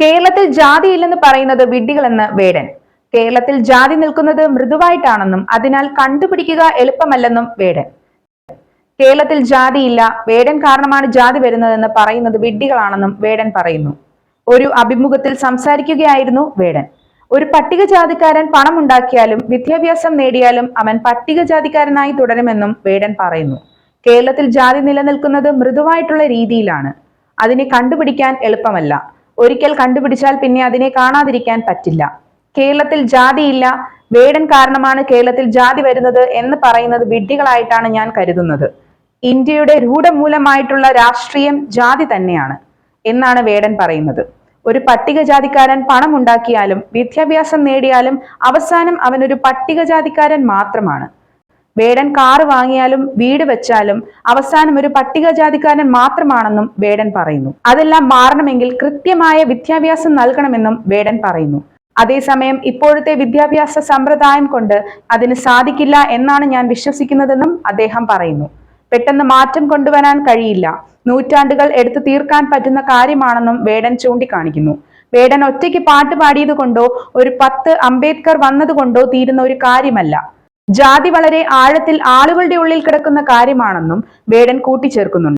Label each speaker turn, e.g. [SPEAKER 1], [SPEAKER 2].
[SPEAKER 1] കേരളത്തിൽ ജാതിയില്ലെന്ന് പറയുന്നത് വിഡ്ഢികളെന്ന് വേടൻ. കേരളത്തിൽ ജാതി നിൽക്കുന്നത് മൃദുവായിട്ടാണെന്നും അതിനാൽ കണ്ടുപിടിക്കുക എളുപ്പമല്ലെന്നും വേടൻ. കേരളത്തിൽ ജാതിയില്ല വേടൻ കാരണമാണ് ജാതി വരുന്നതെന്ന് പറയുന്നത് വിഡ്ഢികളാണെന്നും വേടൻ പറയുന്നു. ഒരു അഭിമുഖത്തിൽ സംസാരിക്കുകയായിരുന്നു വേടൻ. ഒരു പട്ടികജാതിക്കാരൻ പണം ഉണ്ടാക്കിയാലും വിദ്യാഭ്യാസം നേടിയാലും അവൻ പട്ടികജാതിക്കാരനായി തുടരുമെന്നും വേടൻ പറയുന്നു. കേരളത്തിൽ ജാതി നിലനിൽക്കുന്നത് മൃദുവായിട്ടുള്ള രീതിയിലാണ്. അതിനെ കണ്ടുപിടിക്കാൻ എളുപ്പമല്ല. ഒരിക്കൽ കണ്ടുപിടിച്ചാൽ പിന്നെ അതിനെ കാണാതിരിക്കാൻ പറ്റില്ല. കേരളത്തിൽ ജാതിയില്ല. വേടൻ കാരണമാണ് കേരളത്തിൽ ജാതി വരുന്നത് എന്ന് പറയുന്നത് വിഡ്ഢികളായിട്ടാണ് ഞാൻ കരുതുന്നത്. ഇന്ത്യയുടെ രൂഢമൂലമായിട്ടുള്ള രാഷ്ട്രീയം ജാതി തന്നെയാണ് എന്നാണ് വേടൻ പറയുന്നത്. ഒരു പട്ടികജാതിക്കാരൻ പണം ഉണ്ടാക്കിയാലും വിദ്യാഭ്യാസം നേടിയാലും അവസാനം അവനൊരു പട്ടികജാതിക്കാരൻ മാത്രമാണ്. വേടൻ കാറ് വാങ്ങിയാലും വീട് വെച്ചാലും അവസാനം ഒരു പട്ടികജാതിക്കാരൻ മാത്രമാണെന്നും വേടൻ പറയുന്നു. അതെല്ലാം മാറണമെങ്കിൽ കൃത്യമായ വിദ്യാഭ്യാസം നൽകണമെന്നും വേടൻ പറയുന്നു. അതേസമയം ഇപ്പോഴത്തെ വിദ്യാഭ്യാസ സമ്പ്രദായം കൊണ്ട് അതിന് സാധിക്കില്ല എന്നാണ് ഞാൻ വിശ്വസിക്കുന്നതെന്നും അദ്ദേഹം പറയുന്നു. പെട്ടെന്ന് മാറ്റം കൊണ്ടുവരാൻ കഴിയില്ല. നൂറ്റാണ്ടുകൾ എടുത്തു തീർക്കാൻ പറ്റുന്ന കാര്യമാണെന്നും വേടൻ ചൂണ്ടിക്കാണിക്കുന്നു. വേടൻ ഒറ്റയ്ക്ക് പാട്ട് പാടിയത് കൊണ്ടോ ഒരു പത്ത് അംബേദ്കർ വന്നതുകൊണ്ടോ തീരുന്ന ഒരു കാര്യമല്ല. ജാതി വളരെ ആഴത്തിൽ ആളുകളുടെ ഉള്ളിൽ കിടക്കുന്ന കാര്യമാണെന്നും വേടൻ കൂട്ടിച്ചേർക്കുന്നുണ്ട്.